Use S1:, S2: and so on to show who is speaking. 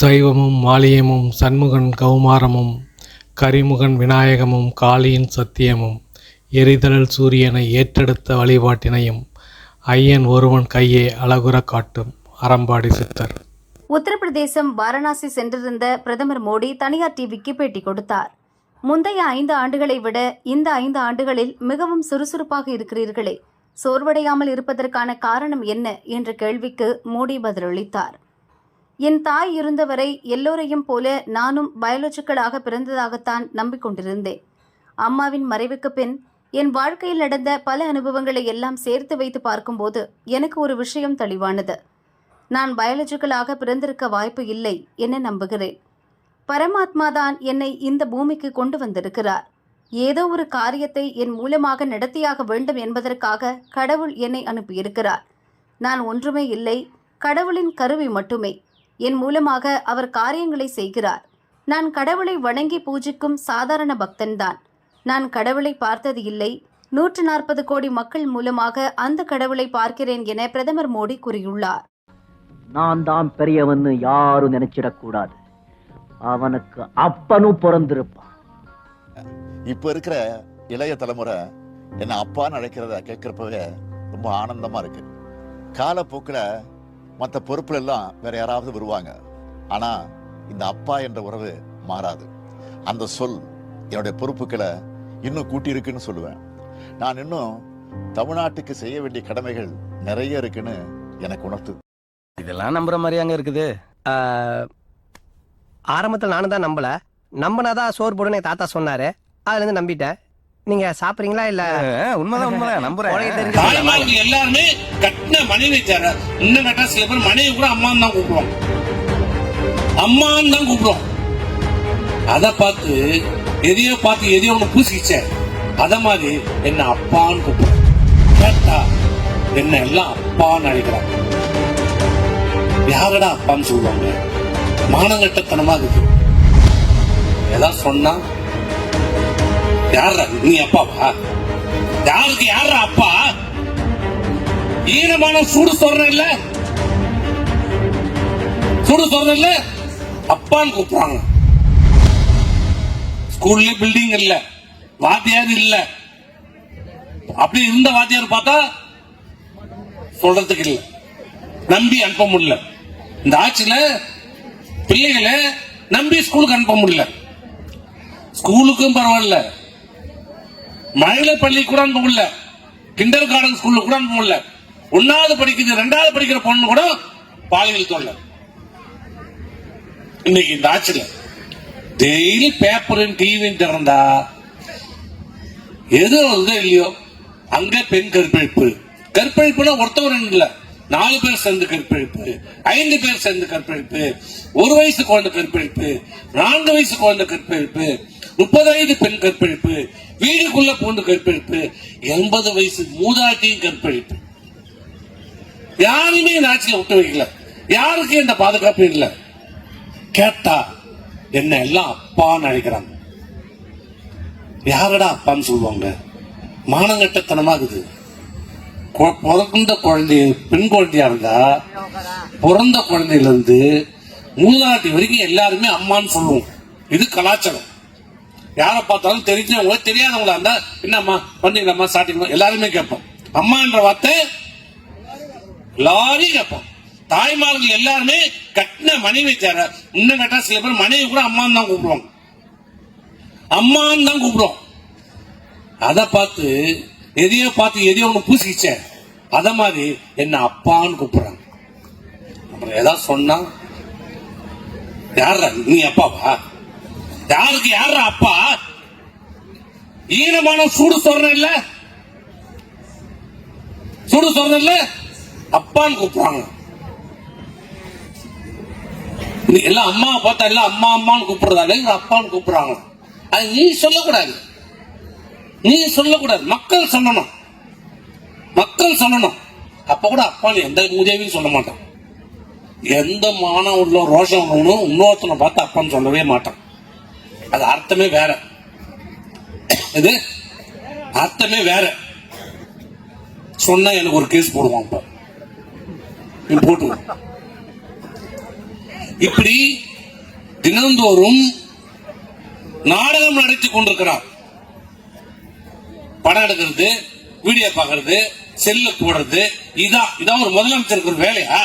S1: சைவமும் மாலியமும் சண்முகன் கௌமாரமும் கரிமுகன் விநாயகமும் காளியின் சத்தியமும் எரிதழல் சூரியனை ஏற்றெடுத்த வழிபாட்டினையும் ஐயன் ஒருவன் கையே அழகுற காட்டும் அறம்பாடி சித்தர்.
S2: உத்தரப்பிரதேசம் வாரணாசி சென்றிருந்த பிரதமர் மோடி தனியார் டிவிக்கு பேட்டி கொடுத்தார். முந்தைய ஐந்து ஆண்டுகளை விட இந்த ஐந்து ஆண்டுகளில் மிகவும் சுறுசுறுப்பாக இருக்கிறீர்களே. சோர்வடையாமல் இருப்பதற்கான காரணம் என்ன என்ற கேள்விக்கு மோடி பதிலளித்தார். என் தாய் இருந்தவரை எல்லோரையும் போல நானும் பயாலஜிக்கலாக பிறந்ததாகத்தான் நம்பிக்கொண்டிருந்தேன். அம்மாவின் மறைவுக்கு பின் என் வாழ்க்கையில் நடந்த பல அனுபவங்களை எல்லாம் சேர்த்து வைத்து பார்க்கும்போது எனக்கு ஒரு விஷயம் தெளிவானது. நான் பயாலஜிக்கலாக பிறந்திருக்க வாய்ப்பு இல்லை என நம்புகிறேன். பரமாத்மா தான் என்னை இந்த பூமிக்கு கொண்டு வந்திருக்கிறார். ஏதோ ஒரு காரியத்தை என் மூலமாக நடத்தியாக வேண்டும் என்பதற்காக கடவுள் என்னை அனுப்பியிருக்கிறார். நான் ஒன்றுமே இல்லை கடவுளின் கருவி மட்டுமே. என் மூலமாக அவர் காரியங்களை செய்கிறார். நான் கடவுளை வணங்கி பூஜிக்கும் சாதாரண பக்தன்தான். நான் கடவுளை பார்த்தது இல்லை. நூற்று நாற்பது கோடி மக்கள் மூலமாக அந்த கடவுளை பார்க்கிறேன் என பிரதமர் மோடி கூறியுள்ளார்.
S3: நான் தான் பெரியவன்னு யாரும் நினைச்சிடக் கூடாது அவனுக்கு அப்பனும் பிறந்திருப்பான்.
S4: இப்ப இருக்கிற இளைய தலைமுறை என்ன அப்பான்னு அழைக்கிறத கேட்கிறப்பவே ரொம்ப ஆனந்தமா இருக்கு. காலப்போக்கில் மற்ற பொறுப்புல எல்லாம் வேற யாராவது வருவாங்க. ஆனா இந்த அப்பா என்ற உறவு மாறாது. அந்த சொல் என்னுடைய பொறுப்புகளை இன்னும் கூட்டியிருக்குன்னு சொல்லுவேன். நான் இன்னும் தமிழ்நாட்டுக்கு செய்ய வேண்டிய கடமைகள் நிறைய இருக்குன்னு எனக்கு உணர்த்து.
S5: இதெல்லாம் நம்புற மாதிரியாங்க இருக்குது. ஆரம்பத்தில் நானும் தான் நம்பல. நம்பினாதான் சோறு போடுன்னு என் தாத்தா சொன்னாரு. அதுலேருந்து நம்பிட்டேன். நீங்க சாப்பிடுறீங்களா இல்ல?
S6: உண்மைதான் உண்மைதான். நம்புறேன்.
S7: தாய்மார்கள் எல்லாருமே கட்டின மனைவி தர இன்னும் கேட்டா சில பேர் மனைவி கூட அம்மான்னு தான் கூப்பிடுவோம் அம்மான்னு தான் கூப்பிடுவோம் அத பார்த்து எதையோ பார்த்து எதையோ ஒண்ணு பூசிக்கிச்ச. அத மாதிரி என்ன அப்பான்னு கூப்பிடுவோம் கேட்டா என்ன எல்லாம் அப்பான்னு அழைக்கிறாங்க. யாரடா அப்பான்னு சொல்லுவாங்க? மானங்கட்டத்தனமா இருக்கு. ஏதாவது சொன்னா யாரா நீ அப்பாவா? யாருக்கு யாரா அப்பா? ஈரமான சூடு சொல்றேன் இல்ல சூடு சொல்றேன் இல்ல அப்பான்னு கூப்பிடுறாங்க. ஸ்கூல்ல பில்டிங் இல்ல. வாத்தியார் இல்ல. அப்படி இருந்த வாத்தியார் பார்த்தா சொல்றதுக்கு இல்ல. நம்பி அனுப்ப முடியல. இந்த ஆட்சியில பிள்ளைகளை நம்பி ஸ்கூலுக்கு அனுப்ப முடியல. ஸ்கூலுக்கும் பரவாயில்ல. மகளிர் பள்ளி கூட அனுப்ப முடியல கிண்டர் கார்டன் ஸ்கூல்ல கூட அனுப்ப முடியல ஒன்னாவது படிக்குது ரெண்டாவது படிக்கிற பொண்ணு கூட பாலியல் தொல்லை. இன்னைக்கு இந்த ஆச்சரியம். டெய்லி பேப்பரும் டிவியும் திறந்தா எது வருதோ இல்லையோ அங்க பெண் கற்பழிப்பு. கற்பழிப்புனா ஒருத்தவர் இல்ல. நாலு பேர் சேர்ந்து கற்பழிப்பு ஐந்து பேர் சேர்ந்து கற்பழிப்பு ஒரு வயசு குழந்தை கற்பழிப்பு நான்கு வயசு குழந்தை கற்பழிப்பு முப்பது வயது பெண் கற்பழிப்பு வீடுக்குள்ள பூண்டு கற்பழிப்பு எண்பது வயசு மூதாட்டியும் கற்பழிப்பு. யாருமே இந்த விட்டு வைக்கல. யாருக்கு இந்த பாதுகாப்பு இல்லை? கேட்டா என்ன எல்லாம் அப்பான்னு அழைக்கிறாங்க. யாரடா அப்பான்னு சொல்லுவாங்க? மானங்கட்டத்தனமா இருக்குது கொ- பிறந்த குழந்தை பெண் குழந்தையா இருந்தா பிறந்த குழந்தையில இருந்து மூதாட்டி வரைக்கும் எல்லாருமே அம்மான்னு சொல்லுவோம். இது கலாச்சாரம். யாரை பார்த்தாலும் தெரிஞ்சவங்க தெரியாதவங்களா இருந்தா என்னம்மா பண்ணீங்களாம்மா சாட்டிங்களா எல்லாருமே கேட்போம். அம்மான்ற வார்த்தை எல்லாரையும் கேட்போம். தாய்மார்கள் எல்லாருமே கட்டின மனைவி தேர இன்னும் கேட்டா சில பேர் மனைவி கூட அம்மான்னு தான் கூப்பிடுவாங்க. அம்மான்னு தான் கூப்பிடுவோம் அத பார்த்து எதையோ பார்த்து எதையோ ஒண்ணு பூசிக்கிச்ச. அத மாதிரி என்ன அப்பான்னு கூப்பிடுறாங்க. அப்புறம் ஏதாவது சொன்னா யார் நீ அப்பாவா? யாருக்கு யாரா அப்பா? ஈனமான சூடு சொல்றேன் இல்ல? சூடு சொல்றேன் இல்ல? அப்பான்னு கூப்பிடுறாங்க. நீ எல்லாம் அம்மா பார்த்தா எல்லாம் அம்மா அம்மான்னு கூப்பிடுறதால இங்க அப்பான்னு கூப்பிடுறாங்க. அது நீ சொல்லக்கூடாது. நீ சொல்லக்கூடாது. மக்கள் சொல்லணும். மக்கள் சொல்லணும். அப்ப கூட அப்பான்னு எந்த உதவியும் சொல்ல மாட்டான். எந்த மானம் உள்ள ரோஷம் இன்னொருத்தனை பார்த்து அப்பான்னு சொல்லவே மாட்டான். அது அர்த்தமே வேற. இது அர்த்தமே வேற. சொன்னா எனக்கு ஒரு கேஸ் போடுவான் இப்ப நீ போட்டு இப்படி தினந்தோறும் நாடகம் நடத்தி கொண்டிருக்கிறார் படம் எடுக்கிறது வீடியோ பார்க்கறது செல்ல போடுறது இதான் இதான் ஒரு முதலமைச்சருக்கு ஒரு வேலையா?